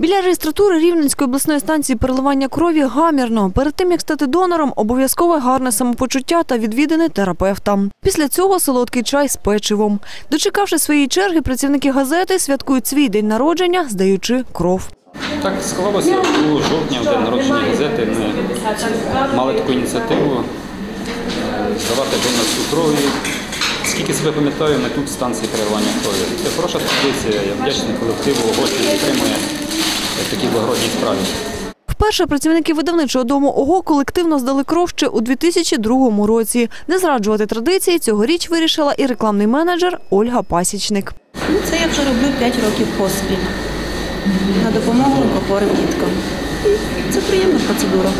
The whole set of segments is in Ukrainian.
Біля реєстратури Рівненської обласної станції переливання крові гамірно. Перед тим як стати донором, обов'язкове гарне самопочуття та відвідини терапевта. Після цього солодкий чай з печивом. Дочекавши своєї черги, працівники газети святкують свій день народження, здаючи кров. Так склалося у жовтні, в день народження газети. Ми мали таку ініціативу е, здавати донорську крові. Скільки себе пам'ятаю, ми тут в станції переливання крові. Це хороша традиція, я вдячний колективу, що підтримує в такій благородній справі. Вперше працівники видавничого дому ОГО колективно здали кров ще у 2002 році. Не зраджувати традиції цьогоріч вирішила і рекламний менеджер Ольга Пасічник. Ну, це я вже роблю 5 років поспіль на допомогу хворим діткам. Це приємна процедура.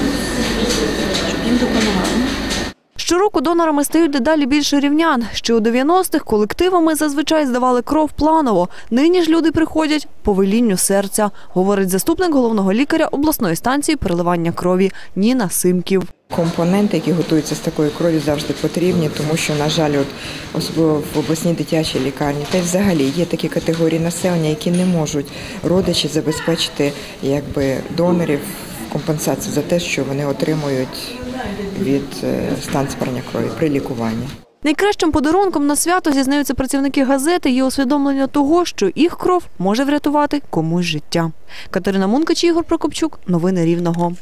Щороку донорами стають дедалі більше рівнян. Ще у 90-х колективами зазвичай здавали кров планово. Нині ж люди приходять по велінню серця, говорить заступник головного лікаря обласної станції переливання крові Ніна Симків. Компоненти, які готуються з такої крові, завжди потрібні, тому що, на жаль, от особливо в обласній дитячій лікарні, та й взагалі є такі категорії населення, які не можуть родичі забезпечити якби донорів компенсацію за те, що вони отримують від стан збирання крові при лікуванні. Найкращим подарунком на свято зізнаються працівники газети є усвідомлення того, що їх кров може врятувати комусь життя. Катерина Мункач, Ігор Прокопчук. Новини Рівного.